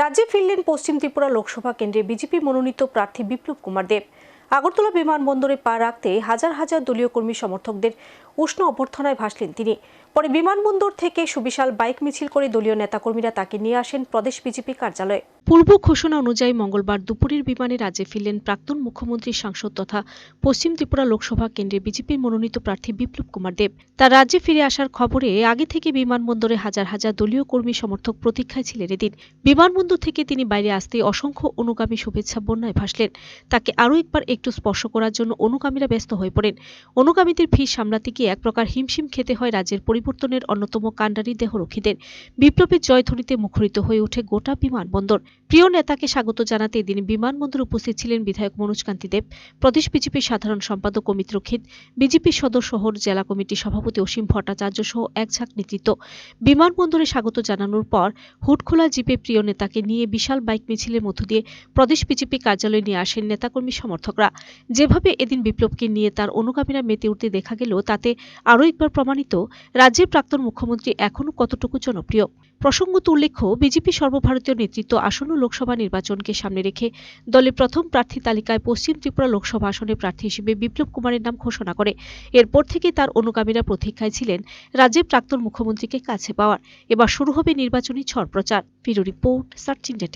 রাজ্যে ফিরলেন পশ্চিম ত্রিপুরা লোকসভা কেন্দ্রে বিজেপি মনোনীত প্রার্থী বিপ্লব কুমার দেব। আগরতলা বিমানবন্দরে পা রাখতে হাজার হাজার দলীয় কর্মী সমর্থকদের উষ্ণ অভ্যর্থনায় ভাসলেন তিনি। পরে বিমানবন্দর থেকে সুবিশাল বাইক মিছিল করে দলীয় নেতাকর্মীরা তাকে নিয়ে আসেন প্রদেশ বিজেপি কার্যালয়ে। পূর্ব ঘোষণা অনুযায়ী মঙ্গলবার দুপুরের বিমানে রাজ্যে ফিরলেন প্রাক্তন মুখ্যমন্ত্রী সাংসদ তথা পশ্চিম ত্রিপুরা লোকসভা কেন্দ্রে বিজেপির মনোনীত প্রার্থী বিপ্লব কুমার দেব। তার রাজ্যে ফিরে আসার খবরে আগে থেকে বিমানবন্দরে হাজার হাজার দলীয় কর্মী সমর্থক প্রতীক্ষায় ছিলেন এদিন। বিমানবন্দর থেকে তিনি বাইরে আসতেই অসংখ্য অনুগামী শুভেচ্ছা বন্যায় ভাসলেন। তাকে আরও একবার একটু স্পর্শ করার জন্য অনুগামীরা ব্যস্ত হয়ে পড়েন। অনুগামীদের ভিড় সামলাতে গিয়ে এক প্রকার হিমশিম খেতে হয় রাজ্যের পরিবর্তনের অন্যতম কাণ্ডারি দেহরক্ষীদের। বিপ্লবের জয়ধ্বনিতে মুখরিত হয়ে ওঠে গোটা বিমানবন্দর। প্রিয় নেতাকে স্বাগত জানাতে এদিন বিমানবন্দর উপস্থিত ছিলেন বিধায়ক মনোজ কান্তি দেব, প্রদেশ বিজেপির সাধারণ সম্পাদক অমিত রক্ষিত বিজেপি সদর শহর জেলা কমিটির সভাপতি অসীম ভট্টাচার্য সহ এক ঝাঁক নেতৃত্ব। বিমানবন্দরে স্বাগত জানানোর পর হুটখোলা জিপে প্রিয় নেতাকে নিয়ে বিশাল বাইক মিছিলের মধ্য দিয়ে প্রদেশ বিজেপি কার্যালয়ে নিয়ে আসেন নেতাকর্মী সমর্থকরা। যেভাবে এদিন বিপ্লবকে নিয়ে তার অনুগামীরা মেতে উঠতে দেখা গেল তাতে আরও একবার প্রমাণিত, রাজ্যের প্রাক্তন মুখ্যমন্ত্রী এখনও কতটুকু জনপ্রিয়? প্রসঙ্গত উল্লেখ্য, বিজেপি সর্বভারতীয় নেতৃত্ব আসন্ন লোকসভা নির্বাচনকে সামনে রেখে দলের প্রথম প্রার্থী তালিকায় পশ্চিম ত্রিপুরা লোকসভা আসনের প্রার্থী হিসেবে বিপ্লব কুমারের নাম ঘোষণা করে। এরপর থেকে তার অনুগামীরা প্রতীক্ষায় ছিলেন রাজ্যের প্রাক্তন মুখ্যমন্ত্রীকে কাছে পাওয়ার। এবার শুরু হবে নির্বাচনী ছড় প্রচার। Bureau report, search India